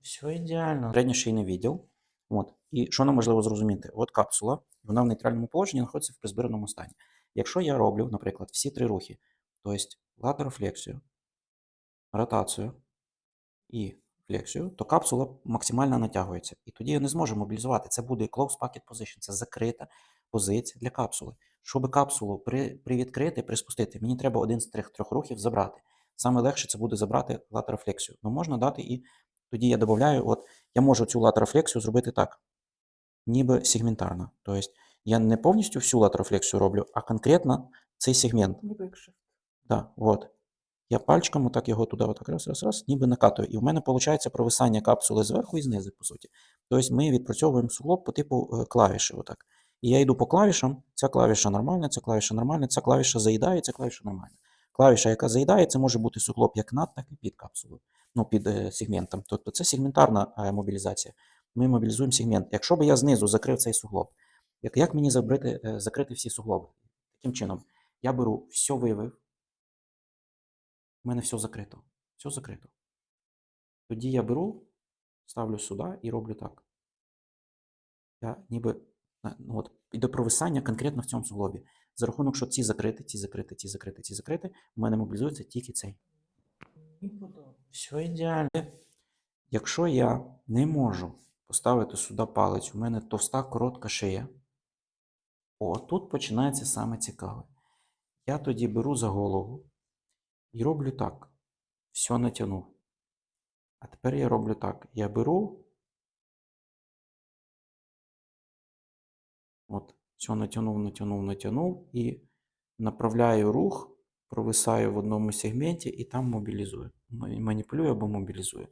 Все ідеально. Середньошийний відділ. От. І що нам важливо зрозуміти? От капсула, вона в нейтральному положенні знаходиться в призбиреному стані. Якщо я роблю, наприклад, всі три рухи, тобто латерофлексію, ротацію і флексію, то капсула максимально натягується. І тоді я не зможу мобілізувати. Це буде close pocket position, це закрита позиція для капсули. Щоб капсулу при, привідкрити, приспустити, мені треба один з трьох, трьох рухів забрати. Саме легше це буде забрати латерофлексію. Ну можна дати і тоді я додаю, от я можу цю латерофлексію зробити так, ніби сегментарно. Тобто я не повністю всю латерофлексію роблю, а конкретно цей сегмент. Ніби. Да, от. Я пальчиком отак його туди, отак раз, раз, раз, ніби накатую. І в мене виходить провисання капсули зверху і знизу, по суті. Тобто ми відпрацьовуємо суглоб по типу е, клавіші. Отак. І я йду по клавішам, ця клавіша нормальна, ця клавіша нормальна, ця клавіша заїдає, ця клавіша нормальна. Клавіша, яка заїдає, це може бути суглоб як над, так і під капсулою, ну, під е, сегментом. Тобто це сегментарна е, мобілізація. Ми мобілізуємо сегмент. Якщо би я знизу закрив цей суглоб, як, як мені забрити, е, закрити всі суглоби? Таким чином, я беру все вивив, у мене все закрито. Все закрито. Тоді я беру, ставлю сюди і роблю так. Я ніби ну, от, іде провисання конкретно в цьому суглобі. За рахунок, що ці закриті, ці закриті, ці закриті, ці закриті, у мене мобілізується тільки цей. Все ідеально. Якщо я не можу поставити сюди палець, у мене товста коротка шия. О, тут починається саме цікаве. Я тоді беру за голову і роблю так. Все натягнув. А тепер я роблю так. Я беру. От, все натягнув, натягнув, натягнув і направляю рух, провисаю в одному сегменті і там мобілізую. Маніпулюю або мобілізую.